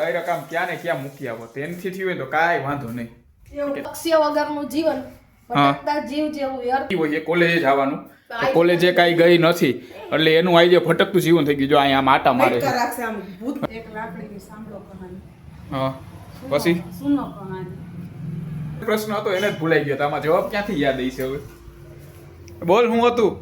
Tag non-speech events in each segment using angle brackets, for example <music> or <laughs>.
Direct આમ ક્યાં ને ક્યાં મૂકી આવો તેનથી થયું તો કાંઈ વાંધો નહીં. પક્ષીઓ વગરનું જીવન ભટકતા જીવ જેવું વ્યર્થ હોય કોલેજે જવાનું. કોલેજે કાંઈ ગઈ નથી. એટલે એનું આઈ જે ભટકતું જીવન થઈ ગયું જો અહીંયા માટા મારે છે. રાખશે આમ ભૂત. એક લાકડીની સાંભળો કહાની. હા પછી? સુનો કહાની. પ્રશ્ન હતો એને જ ભૂલાઈ ગયો તો આમાં જવાબ ક્યાંથી યાદ આવી છે હવે? બોલ હું હતું?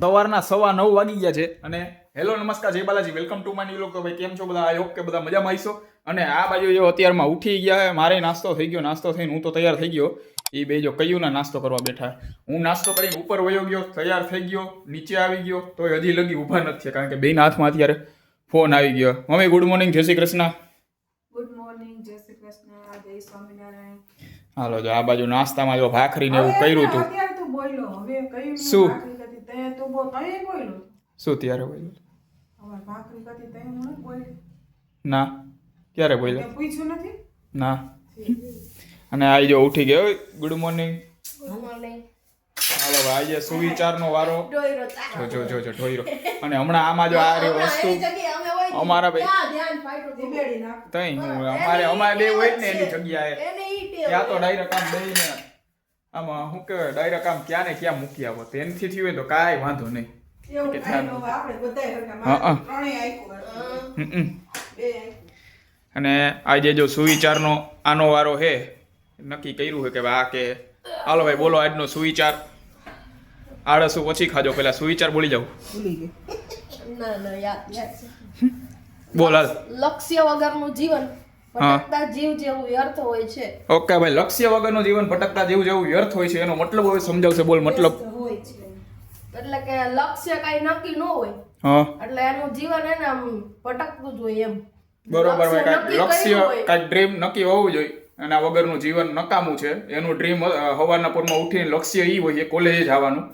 સવારના સવા નવ વાગી ગયા છે અને હેલો નમસ્કાર જય Balaji. Welcome to my new તો ભાઈ કેમ છો બધા? આઈ હોપ કે બધા મજામાં આવીશો અને આ બાજુ જો અત્યારમાં ઉઠી ગયા છે મારે નાસ્તો થઈ ગયો નાસ્તો થઈને હું તો તૈયાર થઈ ગયો. એ બે જો કયું ના નાસ્તો કરવા બેઠા હું. નાસ્તો કરીને ઉપર વયો ગયો તૈયાર થઈ ગયો નીચે આવી ગયો તો હજી લગી ઊભા નથી કારણ કે બેના હાથમાં અત્યારે ફોન આવી ગયો. મમ્મી ગુડ મોર્નિંગ જય શ્રી કૃષ્ણ. ગુડ મોર્નિંગ જય શ્રી કૃષ્ણ જય સ્વામિનારાયણ. હાલો જો આ બાજુ નાસ્તામાં જો ભાખરી ને એવું કર્યું હતું શું? શું ત્યારે બોલ્યો? ના. ક્યારે બોલ્યો? પૂછ્યું નથી? ના. અને આ જો ઉઠી ગયો. ગુડ મોર્નિંગ હાલો આજે સુવિચારનો વારો. જો જો જો જો ઢોઈરો અને હમણાં આમાં જો આ રહી વસ્તુ. એ જગ્યાએ અમે હોય ને, અમારા ભાઈ- તઈ હું અમારે અમારે બે હોય ને એની જગ્યાએ. એને ત્યાં તો. ડાયરેક્ટ આમ દઈને આમાં શું કહેવાય ડાયરેક્ટ આમ ક્યાં ને ક્યાં મૂકી આવો. તેનથી થયું હોય તો કાંઈ વાંધો નહીં. એવું કે થાય. હા, હા. અને આજે જો સુવિચારનો આનો વારો હે નક્કી કર્યું છે કે ભાઈ આ કે હાલો ભાઈ બોલો આજનો સુવિચાર. આળસું પછી ખાજો પેલા સુવિચાર બોલી જાવ ભૂલી ગઈ. ના ના યાદ યાદ છે. બોલ હાલ. લક્ષ્ય વગરનું જીવન હા. ભટકતા જીવ જેવું વ્યર્થ હોય છે. ઓકે ભાઈ લક્ષ્ય વગરનું જીવન ભટકતા જેવું જેવું વ્યર્થ હોય છે એનો મતલબ હવે સમજાવશે બોલ મતલબ. હોય એટલે કે લક્ષ્ય કઈ નક્કી ન હોય. એટલે એનું જીવન એને આમ ભટકતું જ હોય એમ. બરોબર ભાઈ કાંઈક લક્ષ્ય કાંઈક ડ્રીમ નક્કી હોવું જોઈએ. એના વગરનું જીવન નકામું છે. એનું ડ્રીમ હવાના પૂરમાં ઉઠીને લક્ષ્ય એ હોય કે કોલેજે જવાનું.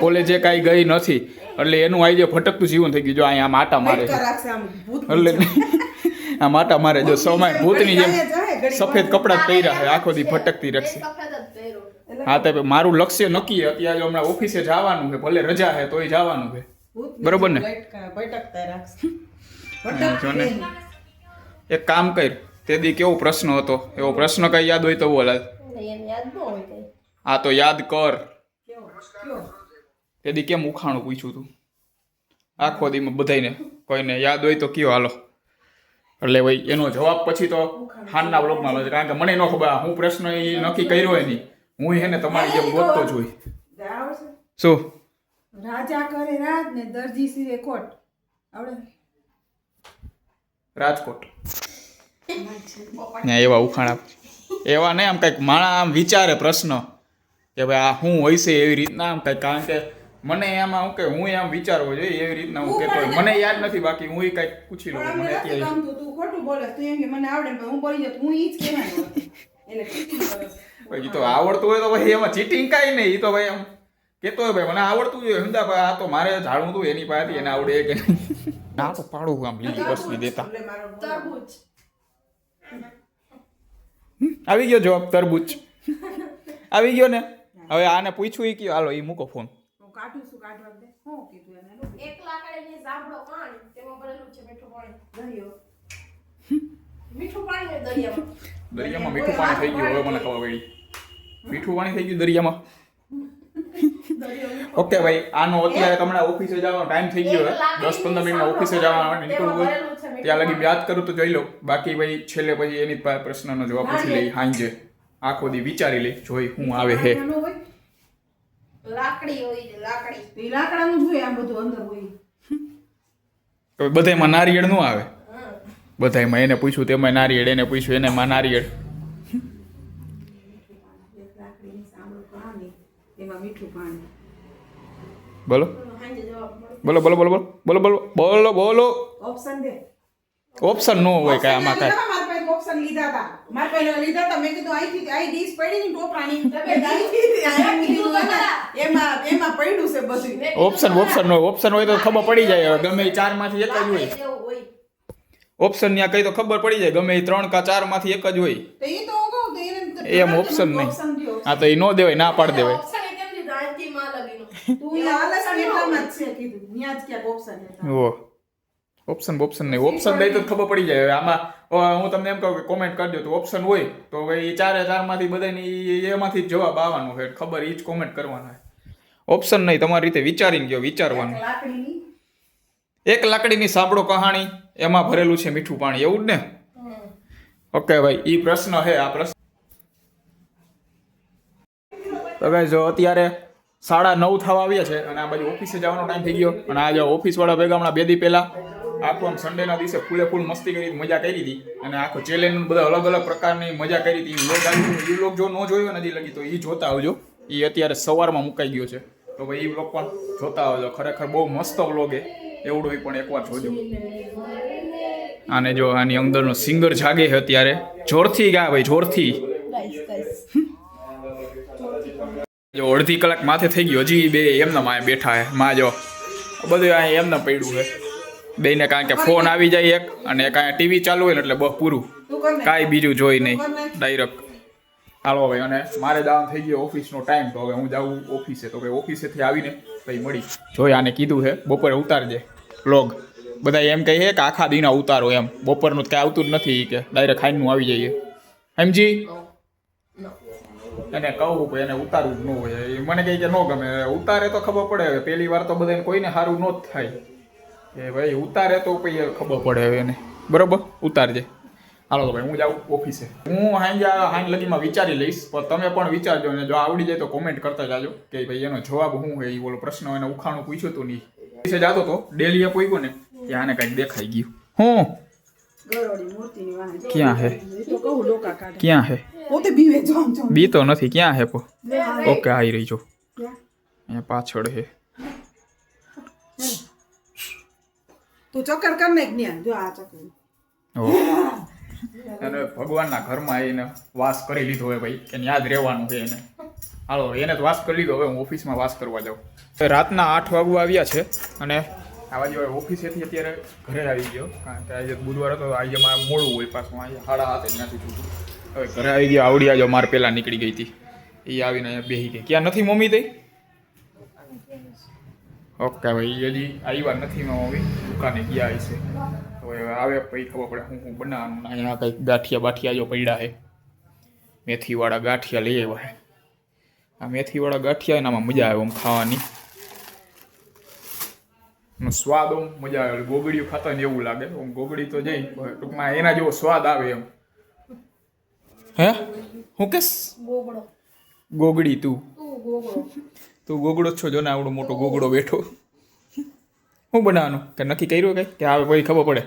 કોલેજે કાંઈ ગઈ નથી. એટલે એનું આઈ ફટકતું ભટકતું જીવન થઈ ગયું જો અહીંયા માટા મારે છે. રાખશે એટલે આ માટા મારે જો સમય ભૂતની જેમ સફેદ કપડાં પહેર્યા છે આખો દી ભટકતી પહેર્યો હા તો મારું લક્ષ્ય નક્કી અત્યારે જો હમણાં ઓફિસે જવાનું છે ભલે રજા છે તોય જવાનું છે. બરોબર ને? ભટકતા રાખશે. એક કામ કર તે દી કેવો પ્રશ્ન હતો? એવો પ્રશ્ન કઈ યાદ હોય તો બોલા આ તો યાદ કર. તે દી કેમ ઉખાણું પૂછ્યું તું? આખો દીમાં બધાયને કોઈને યાદ હોય તો કયો હાલો. એટલે ભાઈ એનો જવાબ પછી તો હાનના બ્લોગમાં મળે કારણ કે મને ન ખબર હું પ્રશ્ન એ નક્કી કર્યો એની. હું એને તમારી જેમ ગોતતો જ હોય શું? રાજા કરે રાજ ને દરજી સિરે કોટ આવડે? રાજકોટ. ને એવા ઉખાણા. એવા નહીં આમ કંઈક માણા આમ વિચારે પ્રશ્ન કે ભાઈ આ શું હોય છે એવી રીતના આમ કંઈક કારણ કે મને એમાં હું કે હું એમ વિચારવો જોઈએ એવી રીતના હું કહેતો હોય. મને યાદ નથી બાકી હું કંઈક પૂછી લઉં મને અત્યારે. તું ખોટું બોલે તું એમ કે મને આવડે હું બોલી જતો હું ઈ જ કહેવાનું કરે. પછી તો આવડતું હોય તો ભાઈ એમાં ચીટિંગ કાંઈ નહીં એ તો ભાઈ આમ કહેતો હોય ભાઈ મને આવડતું જોઈએ હમદા ભાઈ આ તો મારે જાણવું હતું એની પાસેથી એને આવડે કે ના તો પાડું આમ લીલી વસ્તી દેતા આવી ગયો જવાબ તરબૂચ આવી ગયો ને હવે આને પૂછ્યું એ કયો હાલો એ મૂકો ફોન કાઢું છું કાઢવા દે શું કીધું એને એક લાકડીની સાંભળો પાણી તેમાં ભરેલું છે મીઠું પાણી દરિયો. મીઠું પાણી દરિયામાં દરિયામાં મીઠું પાણી થઈ ગયું હવે મને ખબર પડી મીઠું પાણી થઈ ગયું દરિયામાં <laughs> ઓકે ભાઈ આનો અત્યારે તમને ઓફિસે જવાનો ટાઈમ થઈ ગયો છે દસ પંદર મિનિટમાં ઓફિસે જવાનો નીકળવું હોય. ત્યાં લગી યાદ કરું તો જોઈ લો બાકી ભાઈ છેલ્લે પછી એની પ્રશ્નનો જવાબ પૂછી લઈ. હાંજે આખો દી વિચારી લઈ. જોઈ હું આવે હે. લાકડી હોય લાકડી. તો લાકડાનું જોઈએ હોય આમ બધું અંદર હોય. તો બધાયમાં નારિયેળનું આવે? હા. બધાયમાં એને પૂછ્યું તેમાં નારિયેળ એને પૂછ્યું એને માં નારિયેળ એક લાકડીની સાંભળો કહાની એમાં મીઠું પાણી. બોલો. હાંજે જવાબ મળે બોલો બોલો બોલો બોલો બોલો બોલો બોલો બોલો. ઓપ્શન દે ઓપ્શન નો હોય કાંઈ આમાં કાંઈ. મારા પાસે ઓપ્શન લીધા હતા. મારા પાસે લીધા હતા મેં કીધું અહીંથી આઈ ડીશ પડી ની ટોપરાની <laughs> એમાં એમાં પડ્યું છે બધું. ઓપ્શન ઓપ્શન નો ઓપ્શન હોય તો ખબર પડી જાય. હવે ગમે એ ચારમાંથી એક જ હોય. ઓપ્શન ત્યાં કઈ તો ખબર પડી જાય ગમે એ ત્રણ કા ચારમાંથી એક જ હોય. એ તો હું કહું તો એને એમ ઓપ્શન નહીં. હા તો એ નો દેવાય ના પાડ દેવાય. ઓપ્શન એ કેમ દીધું આજથી માં લગીનું તું ઈ એટલામાં જ છે કીધું ન્યા જ ક્યાંક option હતા. ઓ ઓપ્શન ઓપ્શન નહીં ઓપ્શન દઈ તો ખબર પડી જાય હવે આમાં હું તમને એમ કહું કે કોમેન્ટ કરજો તો ઓપ્શન હોય. તો ભાઈ એ ચારે ચારમાંથી બધાને ઈ એમાંથી જ જવાબ આવવાનો છે ખબર એ જ કોમેન્ટ કરવાના ઓપ્શન નહીં. તમારી રીતે વિચારીને ગયો વિચારવાનું. એક લાકડીની. સાંભળો કહાણી. એમાં ભરેલું છે મીઠું પાણી. એવું જ ને? ઓકે ભાઈ. ઈ પ્રશ્ન છે આ પ્રશ્ન. તો ભાઈ જો અત્યારે સાડા નવ થવા આવ્યા છે અને આ બાજુ ઓફિસે જવાનો ટાઈમ થઈ ગયો. અને આજે ઓફિસ વાળા ભેગા હમણાં બે દી પહેલા આખો આમ સન્ડેના દિવસે ફૂલે ફૂલ મસ્તી કરી મજા કરી હતી. અને આખો ચેલેન્જ બધા અલગ અલગ પ્રકારની મજા કરી હતી. લોગ આવ્યું એ લોગ જો ન જોયો નથી લગી તો એ જોતા આવજો. એ અત્યારે સવારમાં મુકાઈ ગયો છે. તો ભાઈ એ વ્લોગ પણ જોતા આવજો. ખરેખર બહુ મસ્ત વ્લોગ છે એવડો ઈ પણ એકવાર જોજો. આને જો આની અંદરનો સિંગર જાગે છે અત્યારે. જોરથી ગયા ભાઈ, જોરથી. જો અડધી કલાક માથે થઈ ગયો, હજી બે એમના માએ બેઠા હે. માં જો, બધું અહીંયા એમને પડ્યું છે બેને કારણ કે ફોન આવી જાય એક, અને કાંઈ ટીવી ચાલુ હોય ને એટલે બસ પૂરું. કાંઈ બીજું જોઈ નહીં. ડાયરેક્ટ હાલો ભાઈ અને મારે જવાનું થઈ ગયો ઓફિસનો ટાઈમ, તો હવે હું જાઉં ઓફિસે. તો ભાઈ ઓફિસેથી આવીને ભાઈ મળી. જોઈ આને કીધું છે બપોરે ઉતારજે. વ્લોગ બધા એમ કહે છે કે આખા દિના ઉતારો એમ. બપોરનું કાંઈ આવતું જ નથી કે. ડાયરેક્ટ ખાઈનું આવી જઈએ. સમજી એને કહું કે એને ઉતારવું ન હોય. મને કહે કે ન ગમે. ઉતારે તો ખબર પડે. પહેલી વાર તો બધાને કોઈને સારું ન થાય. એ ભાઈ, ઉતારે તો પછી ખબર પડે એને. બરોબર? ઉતારજે. હાલો તો ભાઈ, હું જાઉં ઓફિસે. હું હાંજે, હાંજ લગીમાં વિચારી લઈશ. પણ તમે પણ વિચારજો ને જો આવડી જાય તો કોમેન્ટ કરતા જાજો. કે ભાઈ, એનો જવાબ શું હોય? એ બોલો પ્રશ્ન એને ઉખાણું પૂછ્યું હતું નહીં. વિશે જાતો તો ડેલીએ પૂછ્યો ને કે આને કંઈક દેખાઈ ગયું. હું? ક્યાં હે? ક્યાં હે? જો જો. બી તો નથી ક્યાં હે પો? ઓકે આવી રહી છો ક્યાં? અહીંયા પાછળ હે. તું ચક્કર કર ને જ્ઞાન જો આ ચક્કર. ઓહ. અને ભગવાનના ઘરમાં એને વાસ કરી લીધો હોય ભાઈ એને યાદ રહેવાનું છે એને. હાલો એને તો વાસ કરી લીધો હવે હું ઓફિસમાં વાસ કરવા જાઉં. તો રાતના આઠ વાગવા આવ્યા છે અને આવા જે ઓફિસેથી અત્યારે ઘરે આવી ગયો. કારણ કે આજે બુધવાર હતો આજે મારે મોડું હોય પાછું. અહીંયા સાડા હાથે ત્યાંથી છૂટું હવે ઘરે આવી ગયા, આવડી આજો મારે પહેલાં નીકળી ગઈ હતી. એ આવીને અહીંયા બેસી ગઈ. ક્યાં નથી મમ્મી તઈ? ઓકે ભાઈ હજી આવ્યા નથી મમ્મી. દુકાને ગયા છે હવે આવે પછી ખબર પડે હું હું બનાવવાનું. અહીંયા કંઈક ગાંઠિયા બાઠિયા જો પડ્યા છે. મેથીવાળા ગાંઠિયા લઈ આવ્યા આ મેથીવાળા ગાંઠિયા એનામાં મજા આવે આમ ખાવાની. સ્વાદ આમ મજા આવે. ગોગડીઓ ખાતા ને એવું લાગે. આમ ગોગડી તો જઈ ટૂંકમાં એના જેવો સ્વાદ આવે એમ. હે? હું કેસ? ગોગડો. ગોગડી તું. તું ગોગડો. જ છો જો ને આવડો મોટો ગોગડો બેઠો. શું બનાવવાનું કે નક્કી કર્યું કઈ? કે આવે પછી ખબર પડે?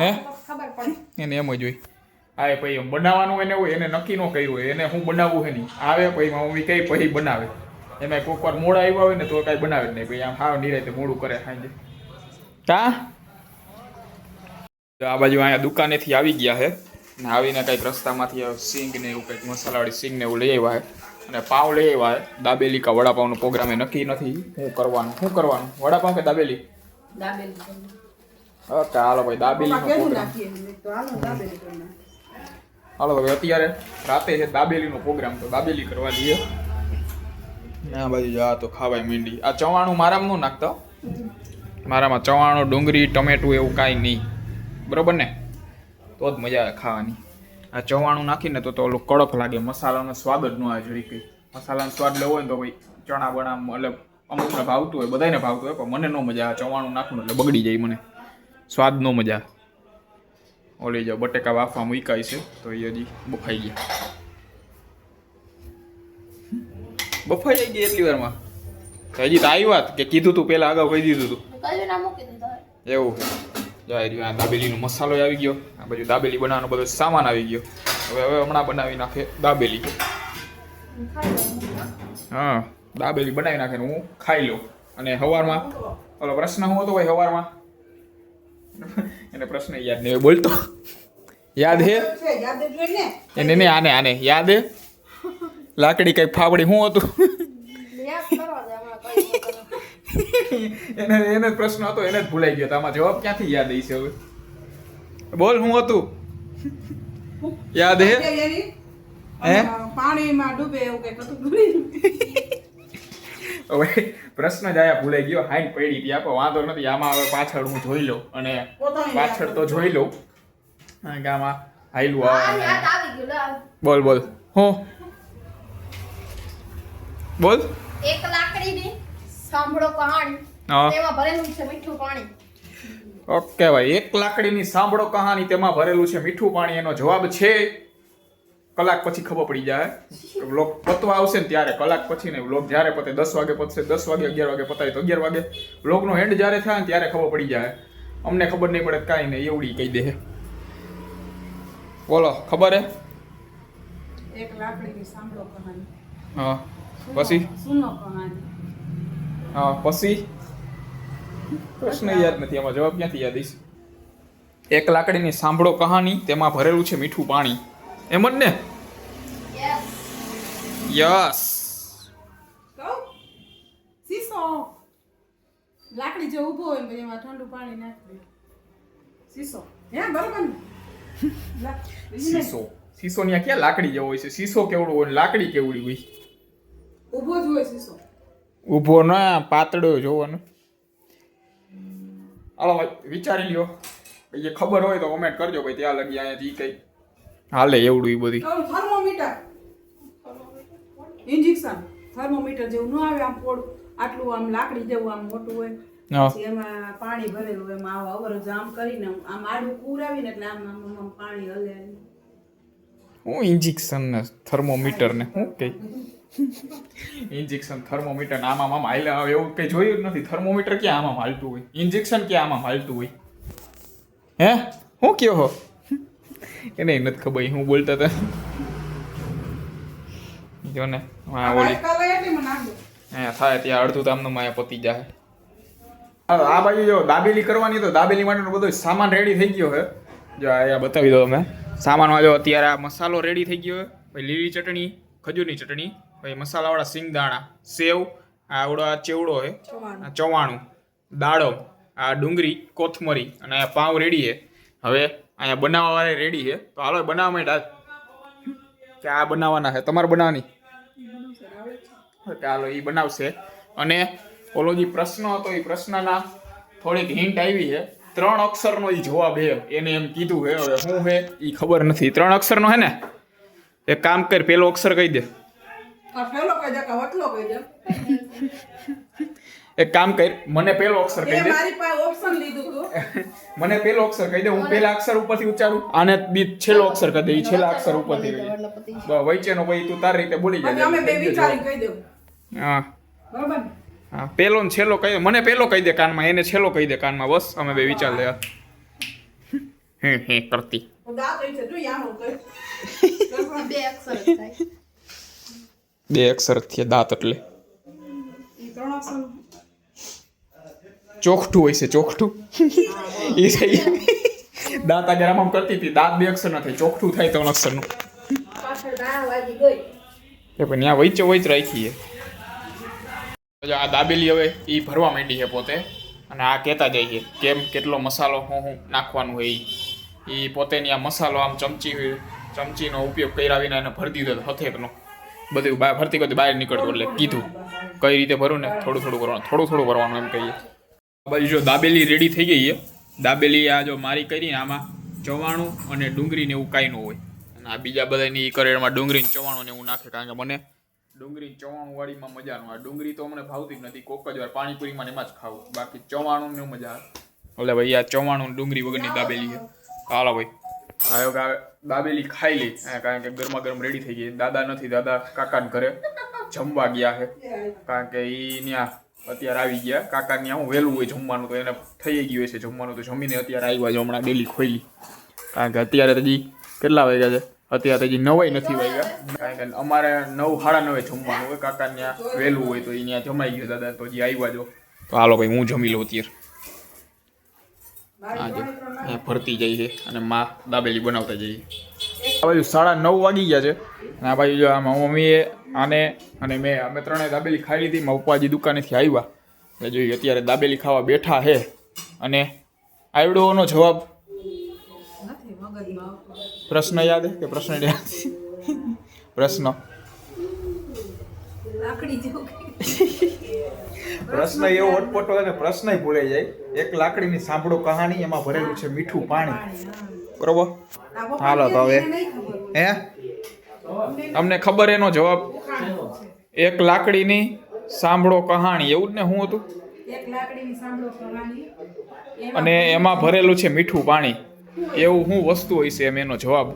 હે? એને એમ જ હોય. આ એ પછી બનાવવાનું એને હોય એને નક્કી ન કર્યું હોય. એને હું બનાવવું હે નહીં. આવે પછી મમ્મી કઈ પછી બનાવે. એમાં કોઈક વાર મોડા આવ્યા હોય ને તો કાંઈ બનાવે જ નહીં. ભાઈ આમ હાવ નિરાતે મોડું કરે સાંજે. કા? આ બાજુ અહીંયા દુકાનેથી આવી ગયા છે ને આવીને કંઈક રસ્તામાંથી સિંગ ને એવું કંઈક મસાલાવાળી સિંગ ને એવું લઈ આવ્યા છે અને પાવ લઈ આવ્યા છે દાબેલી કા વડાપાવનો પ્રોગ્રામ એ નક્કી નથી. શું કરવાનું? શું કરવાનું? વડાપાવ કે દાબેલી? ઓકે હાલો ભાઈ દાબેલી હાલો ભાઈ અત્યારે રાતે છે દાબેલીનો પ્રોગ્રામ. તો દાબેલી કરવા જઈએ. ના બાજુ આ તો ખાવાય મીંડી. આ ચવાણું મારામાં ન નાખતો મારામાં ચવાણું, ડુંગળી, ટમેટું એવું કાંઈ નહીં. બરોબર ને? તો જ મજા આવે ખાવાની. આ ચવાણું નાખીને તો તો ઓલું કડક લાગે. મસાલાનો સ્વાદ જ ન આવે જરી કંઈ. મસાલાનો સ્વાદ લેવો હોય ને તો ભાઈ ચણા બણા એટલે અમુકને ભાવતું હોય બધાને ભાવતું હોય, પણ મને ન મજા આવે. ચવાણું નાખવું એટલે બગડી જાય મને. સ્વાદ ન મજા ઓલી જો બટેકા વાફવા મૂકાય છે, તો એ હજી બફાઈ ગયા. બફાઈ જાય ગઈ એટલી વારમાં. હજી તો આવી વાત કે કીધું તું પેલા અગાઉ કહી દીધું તું. કયું ના મૂકી દીધા એવું. જાય રહ્યું આ દાબેલીનો મસાલો આવી ગયો. આ બાજુ દાબેલી બનાવવાનો બધો સામાન આવી ગયો. હવે હવે હમણાં બનાવી નાખે દાબેલી. હા દાબેલી બનાવી નાખે હું ખાઈ લઉં. અને સવારમાં ઓલો પ્રશ્ન શું હતો ભાઈ સવારમાં એને પ્રશ્ન યાદ નહીં બોલતો. યાદ હે? જ એને ને આને આને. યાદ હે? લાકડી કઈ ફાવડી શું હતું. એને એને પ્રશ્ન હતો એને જ ભૂલાઈ ગયો તો આમાં જવાબ ક્યાંથી યાદ આવી છે હવે? બોલ શું હતું? યાદ હે? હે? પાણીમાં ડૂબે એવું કઈ હતું હવે પ્રશ્ન જ આયા ભૂલાઈ ગયો હાઈન પડી હતી. આપો વાંધો નથી આમાં હવે પાછળ હું જોઈ લઉં. અને પાછળ તો જોઈ લઉં. કારણ કે આમાં હાઈલું આવ. બોલ બોલ. હું? બોલ. એક લાકડીની સાંભળો કહાણી. હા. તેમાં ભરેલું છે મીઠું પાણી. ઓકે ભાઈ એક લાકડીની સાંભળો કહાની તેમાં ભરેલું છે મીઠું પાણી. એનો જવાબ છે કલાક પછી ખબર પડી જાય. <laughs> વ્લોગ પતવા આવશે ને ત્યારે કલાક પછી ને વ્લોગ જ્યારે પતે દસ વાગે પતશે દસ વાગે અગિયાર વાગે પતાય તો અગિયાર વાગે. વ્લોગનો એન્ડ જ્યારે થાય ને ત્યારે ખબર પડી જાય. અમને ખબર નહીં પડે કાંઈ નહીં એવડી કહી દે. બોલો ખબર હે? એક લાકડીની સાંભળો કહાની હા. પછી? હા પછી? પ્રશ્ન યાદ નથી આમાં જવાબ ક્યાંથી યાદ હશે એક લાકડીની સાંભળો કહાની તેમાં ભરેલું છે મીઠું પાણી. એમ જ ને? યસ. લાકડી જે ઊભો હોય ને એમાં ઠંડુ પાણી નાખી શીશો. હે બરોબર. સીસો સીસો ની ક્યાં લાકડી જેવો હોય છે? સીસો કેવડું હોય લાકડી કેવડી હોય? ઊભો જ હોય શીશો ઊભો ના પાતળો જોવાનો. હાલો ભાઈ વિચારી લ્યો. એ ખબર હોય તો કમેન્ટ કરજો ભાઈ ત્યાં લગી અહીંયા જી કઈ હાલે એવડું એ બધી. થર્મોમીટર ઇન્જેક્શન થર્મોમીટર જેવું ન આવે આમ પોડ આટલું આમ લાકડી જેવું આમ મોટું હોય. એમાં પાણી ભરેલું હોય એમાં આવો અવરજ આમ કરીને આમ આડું કુરાવીને એટલે આમ આમ આમ આમ પાણી હલે. હું ઇન્જેક્શન ને થર્મોમીટર ને હું કઈ? <laughs> ઇન્જેક્શન થર્મોમીટર આમાં આમ હાલ એવું કંઈ જોયું જ નથી. થર્મોમીટર ક્યાં આમાં હાલતું હોય? ઇન્જેક્શન ક્યાં આમાં હાલતું હોય? હે? હું કયો હો? <laughs> એને નથી ખબર હું બોલતા હતા જો ને હા ઓલી અહીંયા થાય ત્યાં અડધું તામનું માયા પતી જાય. હા, આ બાજુ જો દાબેલી કરવાની તો દાબેલી માટેનો બધો સામાન રેડી થઈ ગયો છે જો આ બતાવી દો તમે સામાનમાં જો અત્યારે આ મસાલો રેડી થઈ ગયો છે લીલી ચટણી ખજૂરની ચટણી પછી મસાલાવાળા સિંગદાણા સેવ આવડો આ ચેવડો હે આ ચવાણું દાડો આ ડુંગળી કોથમરી અને આ પાઉં રેડી છે. હવે અહીંયા બનાવવા રેડી છે. તો હાલો બનાવવા માંડ કે આ બનાવવાના છે. તમારે બનાવવાની? હાલો એ બનાવશે. અને ઓલો જે પ્રશ્ન હતો એ પ્રશ્નના થોડીક હિન્ટ આવી છે. ત્રણ અક્ષરનો એ જવાબ હે એને એમ કીધું હે હવે શું હે એ ખબર નથી. ત્રણ અક્ષરનો હે ને? એક કામ કર પેલો અક્ષર કહી દે. એક કામ કર મને પેલો અક્ષર કહી દે. મારી પાસે ઓપ્શન લીધું તું. મને પેલો અક્ષર કહી દે હું પેલા અક્ષર ઉપરથી ઉચ્ચારું. આને બી છેલ્લો અક્ષર કહી દે છેલ્લા અક્ષર ઉપરથી રહી વચ્ચેનો ભાઈ તું તારી રીતે બોલી જાય. અમે બે વિચારી કહી દેવું હા. બરોબર હા પેલો ને છેલ્લો કહી મને પેલો કહી દે કાનમાં એને છેલ્લો કહી દે કાનમાં. બસ અમે બે વિચાર લે. હે હે કરતી. તો દાંત છે આમ કહી <laughs> બે અક્ષર થાય. બે અક્ષર થયા દાંત એટલે. ઈ ચોખઠું હોય છે ચોખઠું. એ થઈ દાંત આગળ આમ આમ કરતી હતી દાંત બે અક્ષર ના થાય ચોખઠું થાય ત્રણ અક્ષરનું. એ પણ ત્યાં વૈચો વૈચ રાખીએ. છે આ દાબેલી હવે એ ભરવા માંડી છે પોતે. અને આ કહેતા જાય છે કેમ કેટલો મસાલો હું હું નાખવાનું હોય એ પોતે ત્યાં આ મસાલો આમ ચમચી ચમચીનો ઉપયોગ કર્યા વિના એને ભરી દીધો હથેકનો. બધું બહાર ફરતી કરતી બહાર નીકળતું એટલે કીધું, કઈ રીતે ભરું ને? થોડું થોડું કરવાનું થોડું થોડું કરવાનું એમ કહીએ. બાજુ જો દાબેલી રેડી થઈ ગઈ છે. દાબેલી આ જો મારી કરીને આમાં ચવાણું અને ડુંગળી ને એવું કાંઈ ન હોય. અને આ બીજા બધાની કરેડમાં ડુંગળીને ચવાણું ને એવું નાખે, કારણ કે મને ડુંગળી ને ચવાણું વાળીમાં મજા ન આવે. ડુંગળી તો મને ભાવતી જ નથી. કોક જ વાર પાણીપુરીમાં એમાં જ ખાવું. બાકી ચવાણું ને મજા આવે. એટલે ભાઈ, આ ચવાણું ડુંગળી વગરની દાબેલી છે. હાલો ભાઈ આયો કે દાબેલી ખાઈ લી કારણ કે ગરમા ગરમ રેડી થઈ ગઈ. દાદા નથી, દાદા કાકાને ઘરે જમવા ગયા છે. કારણ કે એ ત્યાં અત્યારે આવી ગયા. કાકા ત્યાં હું વહેલું હોય જમવાનું, તો એને થઈ ગયું હશે જમવાનું. તો જમીને અત્યારે આવ્યા છે, હમણાં ડેલી ખોલી કારણ કે અત્યારે હજી કેટલા વાગ્યા છે? અત્યારે હજી નવાય નથી વાગ્યા. કારણ કે અમારે નવ, સાડા નવે જમવાનું હોય. કાકા ત્યાં વહેલું હોય તો એ ત્યાં જમાઈ ગયો, દાદા. તો હજી આવ્યા જો. તો હાલો ભાઈ, હું જમી લઉં અત્યારે. હા જો ફરતી જાય છે અને માં દાબેલી બનાવતા જઈએ આ બાજુ સાડા નવ વાગી ગયા છે. અને આ બાજુ આ મમ્મીએ આને અને મેં અમે ત્રણેય દાબેલી ખાઈ લીધી. મારા પપ્પાજી દુકાનેથી આવ્યા. એટલે જોઈએ અત્યારે દાબેલી ખાવા બેઠા છે. અને આવડોનો જવાબ? નથી મગજમાં આવતું. પ્રશ્ન યાદ છે કે પ્રશ્ન યાદ પ્રશ્ન. લાકડી જેવું. પ્રશ્ન એવો અટપટો અને પ્રશ્ન ભૂલાઈ જાય. એક લાકડીની સાંભળો કહાણી એમાં ભરેલું છે મીઠું પાણી. બરોબર? હાલો તો હવે. હે? તમને ખબર એનો જવાબ? એક લાકડીની સાંભળો કહાણી એવું જ ને શું હતું? અને એમાં ભરેલું છે મીઠું પાણી. એવું શું વસ્તુ હોય છે એમ એનો જવાબ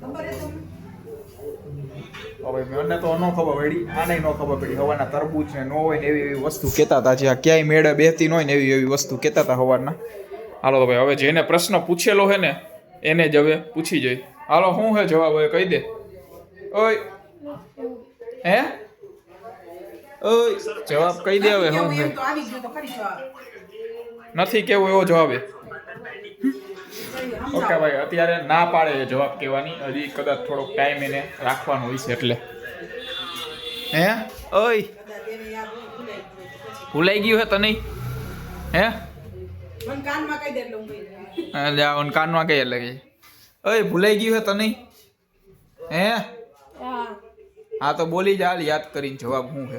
ખબર હે તમને? હવે મને તો ન ખબર પડી આને ન ખબર પડી. હવાના તરબૂચ ને ન હોય ને એવી એવી વસ્તુ કહેતા હતા. જ્યાં ક્યાંય મેળે બેહતી ન હોય ને એવી એવી વસ્તુ કહેતા હતા હવારના. હાલો તો ભાઈ હવે જેને પ્રશ્ન પૂછેલો હે ને એને જ હવે પૂછી જઈ હાલો શું હે જવાબ? હવે કહી દે. ઓય. હે? ઓય. જવાબ કહી દે હવે હે? એમ તો આવી ગયું તો ખરી જવાબ. નથી કેવું એવો જવાબ હે. ઓકે ભાઈ, અત્યારે ના પાડે એ જવાબ કહેવાની. હજી કદાચ થોડોક ટાઈમ એને રાખવાનો હોય છે એટલે. હે? ઓય. ભૂલાઈ ગયું હે તને હે? હે હે? તો બોલી જા યાદ કરીને જવાબ શું છે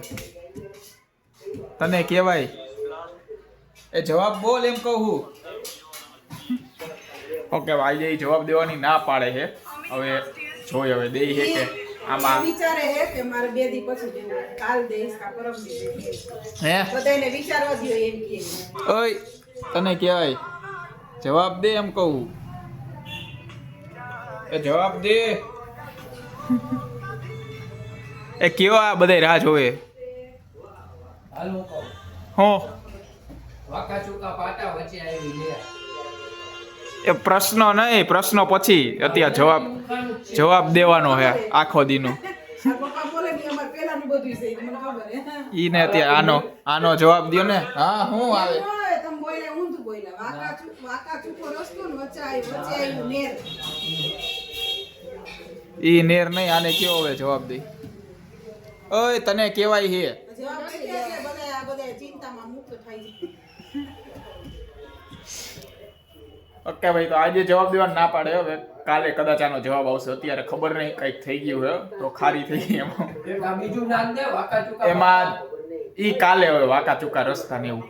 તને કહેવાય? એ જવાબ બોલ એમ કહું. ઓકે ભાઈ એ જવાબ દેવાની ના પાડે છે. હવે જોઈ હવે દે છે કે આમાં વિચારે હે કે મારે બે દી પછી કાલ દઈશ કા પરમ દી હે? બધાયને વિચારવા દ્યો એમ કહે. ઓય તને કહેવાય. જવાબ દે એમ કહું. એ જવાબ દે. એ કેવો આ બધા રાહ જોવે? હાલો કહો. હો. વાંકા ચૂકા પાટા વચ્ચે આવી લે. એ પ્રશ્નો નહીં, પ્રશ્નો પછી અત્યારે જવાબ જવાબ દેવાનો છે આખો દીનો. આ પપ્પા બોલે કે અમારે પેલાનું બધું છે મને ખબર હે ઈ ને અત્યારે આનો આનો જવાબ દ્યો ને. હા, હું આવે. ઈ નેર નહીં, આને કયો હવે જવાબ દઈ ઓય, તને કહેવાય છે ઓકે ભાઈ તો આજે જવાબ દેવાનો ના પાડે હવે. કાલે કદાચ આનો જવાબ આવશે. અત્યારે ખબર નહીં કંઈક થઈ ગયું હોય તો ખારી થઈ ગઈ એમાં. એમાં ઈ કાલે હવે વાકા ચૂકા રસ્તા ને એવું.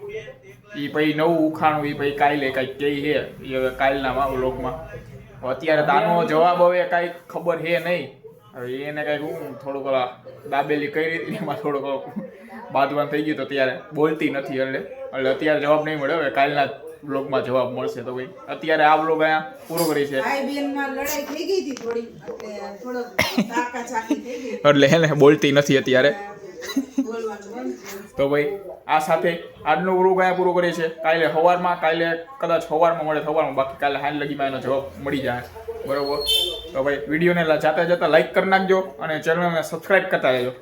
ઈ પછી નવું ઉખાણું ઈ પછી કાલે કંઈક કે છે. ઈ હવે કાલના વ્લોગમાં. અત્યારે તાનો જવાબ હવે કાંઈ ખબર છે નહીં. હવે એને કાંઈક હું થોડુંક દાબેલી કરી હતી એમાં થોડુંક બાદવાન થઈ ગયું તો ત્યારે બોલતી નથી એટલે. એટલે અત્યારે જવાબ નહીં મળે. હવે કાલના બ્લોગમાં જવાબ મળશે તો ભાઈ. અત્યારે આ બ્લોગ અહીંયા પૂરો કરી છે. એટલે એને બોલતી નથી અત્યારે. તો ભાઈ આ સાથે આજનો વ્લોગ અહીંયા પૂરો કરીએ છીએ. કાલે સવારમાં કાલે કદાચ સવારમાં મળે સવારમાં. બાકી કાલે હાલ લગીમાં એનો જવાબ મળી જાય. બરોબર? તો ભાઈ વિડીયોને જાતા જતા લાઇક કરી નાખજો અને ચેનલને સબસ્ક્રાઈબ કરતા રહેજો.